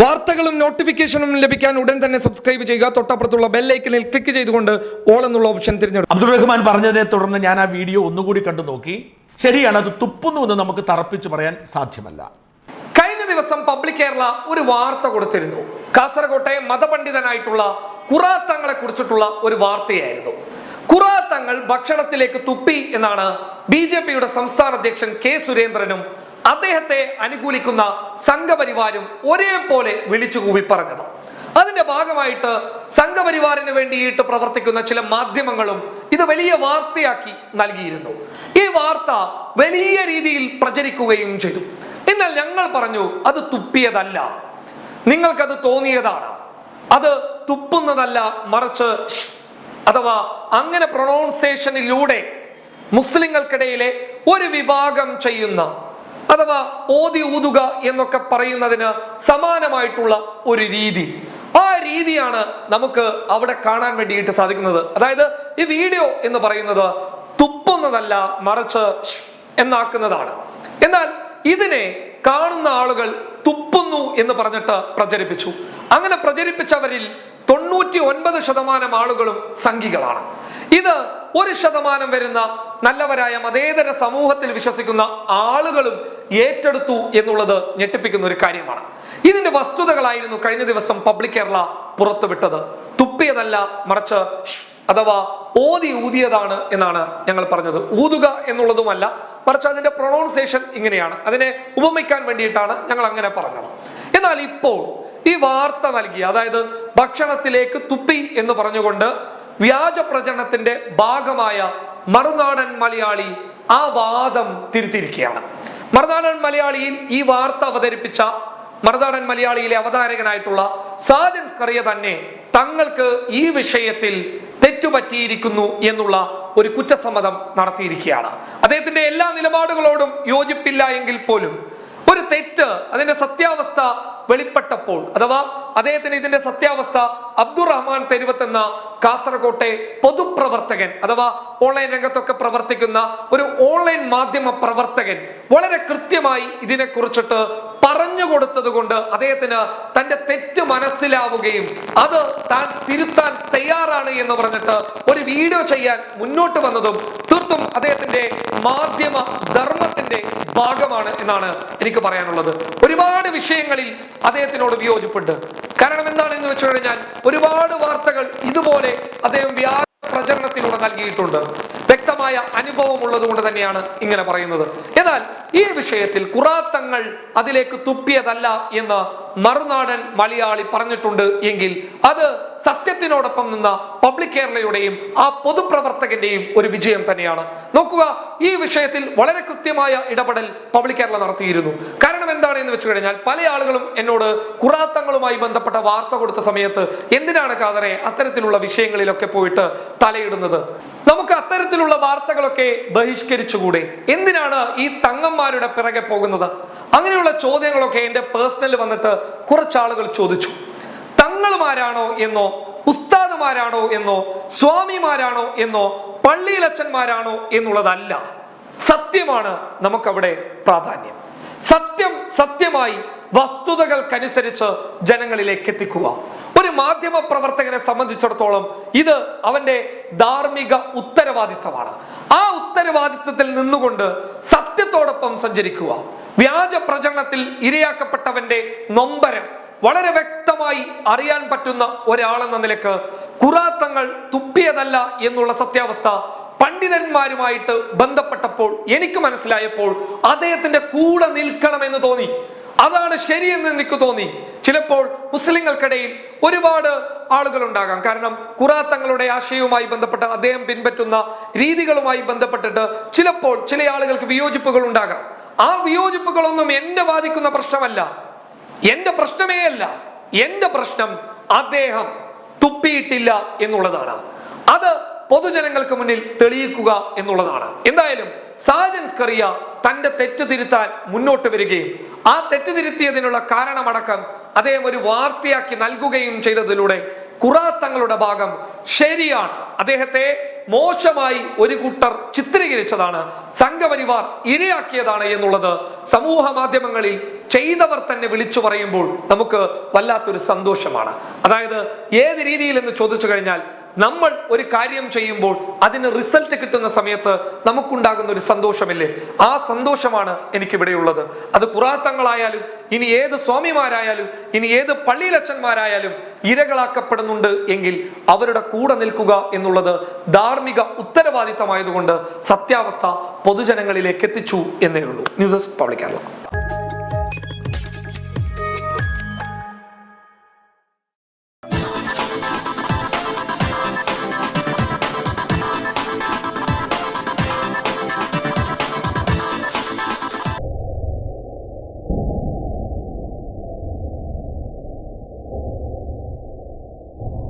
വാർത്തകളും നോട്ടിഫിക്കേഷനും ലഭിക്കാൻ ഉടൻ തന്നെ സബ്സ്ക്രൈബ് ചെയ്യുക. തൊട്ടപ്പുറത്തുള്ള ബെല്ലൈക്കനിൽ ക്ലിക്ക് ചെയ്തുകൊണ്ട് ഓൾ എന്നുള്ള ഓപ്ഷൻ തിരഞ്ഞെടുക്കും അബ്ദുൾ റഹ്മാൻ പറഞ്ഞതിനെ തുടർന്ന് ഞാൻ ആ വീഡിയോ ഒന്നുകൂടി കണ്ടു നോക്കി. ശരിയാണ് അത് തുപ്പുന്നു എന്ന് നമുക്ക് തറപ്പിച്ചു പറയാൻ സാധ്യമല്ല. കഴിഞ്ഞ ദിവസം പബ്ലിക് കേരള ഒരു വാർത്ത കൊടുത്തിരുന്നു. കാസർകോട്ടെ മതപണ്ഡിതനായിട്ടുള്ള കുറാത്തങ്ങളെ കുറിച്ചിട്ടുള്ള ഒരു വാർത്തയായിരുന്നു. കുറാത്തങ്ങൾ ഭക്ഷണത്തിലേക്ക് തുപ്പി എന്നാണ് ബി ജെ പിയുടെ സംസ്ഥാന അധ്യക്ഷൻ കെ സുരേന്ദ്രനും അദ്ദേഹത്തെ അനുകൂലിക്കുന്ന സംഘപരിവാരും ഒരേപോലെ വിളിച്ചുകൂവി പറഞ്ഞത്. അതിന്റെ ഭാഗമായിട്ട് സംഘപരിവാറിന് വേണ്ടിയിട്ട് പ്രവർത്തിക്കുന്ന ചില മാധ്യമങ്ങളും ഇത് വലിയ വാർത്തയാക്കി നൽകിയിരുന്നു. ഈ വാർത്ത വലിയ രീതിയിൽ പ്രചരിക്കുകയും ചെയ്തു. എന്നാൽ ഞങ്ങൾ പറഞ്ഞു അത് തുപ്പിയതല്ല. നിങ്ങൾക്കത് തോന്നിയതാണ്. അത് തുപ്പുന്നതല്ല മറിച്ച് അഥവാ അങ്ങനെ പ്രൊണൗൺസേഷനിലൂടെ മുസ്ലിങ്ങൾക്കിടയിലെ ഒരു വിഭാഗം ചെയ്യുന്ന അഥവാ ഓതി ഊതുക എന്നൊക്കെ പറയുന്നതിന് സമാനമായിട്ടുള്ള ഒരു രീതി. ആ രീതിയാണ് നമുക്ക് അവിടെ കാണാൻ വേണ്ടിയിട്ട് സാധിക്കുന്നത്. അതായത് ഈ വീഡിയോ എന്ന് പറയുന്നത് തുപ്പുന്നതല്ല മറിച്ച് എന്നാക്കുന്നതാണ്. എന്നാൽ ഇതിനെ കാണുന്ന ആളുകൾ തുപ്പുന്നു എന്ന് പറഞ്ഞിട്ട് പ്രചരിപ്പിച്ചു. അങ്ങനെ പ്രചരിപ്പിച്ചവരിൽ തൊണ്ണൂറ്റി ഒൻപത് ശതമാനം ആളുകളും സംഘികളാണ്. ഇത് ഒരു ശതമാനം വരുന്ന നല്ലവരായ മതേതര സമൂഹത്തിൽ വിശ്വസിക്കുന്ന ആളുകളും ഏറ്റെടുത്തു എന്നുള്ളത് ഞെട്ടിപ്പിക്കുന്ന ഒരു കാര്യമാണ്. ഇതിന്റെ വസ്തുതകളായിരുന്നു കഴിഞ്ഞ ദിവസം പബ്ലിക് കേരള പുറത്തുവിട്ടത്. തുപ്പിയതല്ല മറിച്ച് അഥവാ ഓതി ഊതിയതാണ് എന്നാണ് ഞങ്ങൾ പറഞ്ഞത്. ഊതുക എന്നുള്ളതുമല്ല മറിച്ച് അതിന്റെ പ്രൊണൗൺസേഷൻ ഇങ്ങനെയാണ്. അതിനെ ഉപമിക്കാൻ വേണ്ടിയിട്ടാണ് ഞങ്ങൾ അങ്ങനെ പറഞ്ഞത്. എന്നാൽ ഇപ്പോൾ ഈ വാർത്ത നൽകി അതായത് ഭക്ഷണത്തിലേക്ക് തുപ്പി എന്ന് പറഞ്ഞുകൊണ്ട് വ്യാജ പ്രചരണത്തിന്റെ ഭാഗമായ മറുനാടൻ മലയാളി ആ വാദം തിരുത്തിയിരിക്കുകയാണ്. മറുനാടൻ മലയാളിയിൽ ഈ വാർത്ത അവതരിപ്പിച്ച മറുനാടൻ മലയാളിയിലെ അവതാരകനായിട്ടുള്ള സാജൻ സ്കറിയ തന്നെ തങ്ങൾക്ക് ഈ വിഷയത്തിൽ തെറ്റുപറ്റിയിരിക്കുന്നു എന്നുള്ള ഒരു കുറ്റസമ്മതം നടത്തിയിരിക്കുകയാണ്. അദ്ദേഹത്തിന്റെ എല്ലാ നിലപാടുകളോടും യോജിപ്പില്ല എങ്കിൽ പോലും ഒരു തെറ്റ് അതിന്റെ സത്യാവസ്ഥ വെളിപ്പെട്ടപ്പോൾ അഥവാ അദ്ദേഹത്തിന് ഇതിന്റെ സത്യാവസ്ഥ അബ്ദുറഹ്മാൻ തെരുവത്ത് എന്ന കാസർകോട്ടെ പൊതുപ്രവർത്തകൻ അഥവാ ഓൺലൈൻ രംഗത്തൊക്കെ പ്രവർത്തിക്കുന്ന ഒരു ഓൺലൈൻ മാധ്യമ പ്രവർത്തകൻ വളരെ കൃത്യമായി ഇതിനെ കുറിച്ചിട്ട് പറഞ്ഞു കൊടുത്തത് കൊണ്ട് അദ്ദേഹത്തിന് തന്റെ തെറ്റ് മനസ്സിലാവുകയും അത് താൻ തിരുത്താൻ തയ്യാറാണ് എന്ന് പറഞ്ഞിട്ട് ഒരു വീഡിയോ ചെയ്യാൻ മുന്നോട്ട് വന്നതും തീർത്തും അദ്ദേഹത്തിന്റെ മാധ്യമ ധർമ്മത്തിന്റെ ഭാഗമാണ് എന്നാണ് എനിക്ക് പറയാനുള്ളത്. ഒരുപാട് വിഷയങ്ങളിൽ അദ്ദേഹത്തിനോട് വിയോജിപ്പുണ്ട്. കാരണം എന്താണെന്ന് വെച്ചു കഴിഞ്ഞാൽ ഒരുപാട് വാർത്തകൾ ഇതുപോലെ അദ്ദേഹം വ്യാജ പ്രചരണത്തിലൂടെ നൽകിയിട്ടുണ്ട്. വ്യക്തമായ അനുഭവം ഉള്ളത് കൊണ്ട് തന്നെയാണ് ഇങ്ങനെ പറയുന്നത്. എന്നാൽ ഈ വിഷയത്തിൽ കുറാത്തങ്ങൾ അതിലേക്ക് തുപ്പിയതല്ല എന്ന് മറുനാടൻ മലയാളി പറഞ്ഞിട്ടുണ്ട് എങ്കിൽ അത് സത്യത്തിനോടൊപ്പം നിന്ന പബ്ലിക് കേരളയുടെയും ആ പൊതുപ്രവർത്തകന്റെയും ഒരു വിജയം തന്നെയാണ്. നോക്കുക ഈ വിഷയത്തിൽ വളരെ കൃത്യമായ ഇടപെടൽ പബ്ലിക് കേരള നടത്തിയിരുന്നു. കാരണം എന്താണ് എന്ന് വെച്ചു കഴിഞ്ഞാൽ പല ആളുകളും എന്നോട് കുറാത്തങ്ങളുമായി ബന്ധപ്പെട്ട വാർത്ത കൊടുത്ത സമയത്ത് എന്തിനാണ് കാതറെ അത്തരത്തിലുള്ള വിഷയങ്ങളിലൊക്കെ പോയിട്ട് തലയിടുന്നത്? നമുക്ക് അത്തരത്തിലുള്ള വാർത്തകളൊക്കെ ബഹിഷ്കരിച്ചുകൂടെ? എന്തിനാണ് ഈ തങ്ങന്മാരുടെ പിറകെ പോകുന്നത്? അങ്ങനെയുള്ള ചോദ്യങ്ങളൊക്കെ എന്റെ പേഴ്സണൽ വന്നിട്ട് കുറച്ചാളുകൾ ചോദിച്ചു. തങ്ങളുമാരാണോ എന്നോ ഉസ്താദുമാരാണോ എന്നോ സ്വാമിമാരാണോ എന്നോ പള്ളിയിലച്ചന്മാരാണോ എന്നുള്ളതല്ല. സത്യമാണ് നമുക്കവിടെ പ്രാധാന്യം. സത്യം സത്യമായി വസ്തുതകൾക്കനുസരിച്ച് ജനങ്ങളിലേക്ക് എത്തിക്കുക. ഒരു മാധ്യമ പ്രവർത്തകനെ സംബന്ധിച്ചിടത്തോളം ഇത് അവന്റെ ധാർമ്മിക ഉത്തരവാദിത്തമാണ്. ആ ഉത്തരവാദിത്തത്തിൽ നിന്നുകൊണ്ട് സത്യത്തോടൊപ്പം സഞ്ചരിക്കുക. വ്യാജ പ്രചരണത്തിൽ ഇരയാക്കപ്പെട്ടവന്റെ നൊമ്പരം വളരെ വ്യക്തമായി അറിയാൻ പറ്റുന്ന ഒരാളെന്ന നിലയ്ക്ക് കുറാത്തങ്ങൾ തുപ്പിയതല്ല എന്നുള്ള സത്യാവസ്ഥ പണ്ഡിതന്മാരുമായിട്ട് ബന്ധപ്പെട്ടപ്പോൾ എനിക്ക് മനസ്സിലായപ്പോൾ അദ്ദേഹത്തിന്റെ കൂടെ നിൽക്കണമെന്ന് തോന്നി. അതാണ് ശരിയെന്ന് എനിക്ക് തോന്നി? ചിലപ്പോൾ മുസ്ലിങ്ങൾക്കിടയിൽ ഒരുപാട് ആളുകൾ ഉണ്ടാകാം കാരണം കുറാത്തങ്ങളുടെ ആശയവുമായി ബന്ധപ്പെട്ട് അദ്ദേഹം പിൻപറ്റുന്ന രീതികളുമായി ബന്ധപ്പെട്ടിട്ട് ചിലപ്പോൾ ചില ആളുകൾക്ക് വിയോജിപ്പുകൾ ഉണ്ടാകാം. ആ വിയോജിപ്പുകളൊന്നും എന്നെ ബാധിക്കുന്ന പ്രശ്നമല്ല. എന്റെ പ്രശ്നമേ അല്ല. എന്റെ പ്രശ്നം അദ്ദേഹം തുപ്പിയിട്ടില്ല എന്നുള്ളതാണ്. അത് പൊതുജനങ്ങൾക്ക് മുന്നിൽ തെളിയിക്കുക എന്നുള്ളതാണ്. എന്തായാലും സാജൻസ് സ്കറിയ തന്റെ തെറ്റ് തിരുത്താൻ മുന്നോട്ട് വരികയും ആ തെറ്റ് തിരുത്തിയതിനുള്ള കാരണമടക്കം അദ്ദേഹം ഒരു വാർത്തയാക്കി നൽകുകയും ചെയ്തതിലൂടെ കുറാത്തങ്ങളുടെ ഭാഗം ശരിയാണ്. അദ്ദേഹത്തെ മോശമായി ഒരു കൂട്ടർ ചിത്രീകരിച്ചതാണ് സംഘപരിവാർ ഇരയാക്കിയതാണ് എന്നുള്ളത് സമൂഹ മാധ്യമങ്ങളിൽ ചെയ്തവർ തന്നെ വിളിച്ചു പറയുമ്പോൾ നമുക്ക് വല്ലാത്തൊരു സന്തോഷമാണ്. അതായത് ഏത് രീതിയിൽ എന്ന് ചോദിച്ചു കഴിഞ്ഞാൽ നമ്മൾ ഒരു കാര്യം ചെയ്യുമ്പോൾ അതിന് റിസൾട്ട് കിട്ടുന്ന സമയത്ത് നമുക്കുണ്ടാകുന്ന ഒരു സന്തോഷമില്ലേ? ആ സന്തോഷമാണ് എനിക്കിവിടെയുള്ളത്. അത് കുറാത്തങ്ങളായാലും ഇനി ഏത് സ്വാമിമാരായാലും ഇനി ഏത് പള്ളിയിലച്ചന്മാരായാലും ഇരകളാക്കപ്പെടുന്നുണ്ട് എങ്കിൽ അവരുടെ കൂടെ നിൽക്കുക എന്നുള്ളത് ധാർമ്മിക ഉത്തരവാദിത്തമായതുകൊണ്ട് സത്യാവസ്ഥ പൊതുജനങ്ങളിലേക്ക് എത്തിച്ചു എന്നേ ഉള്ളൂ. News desk public Kerala.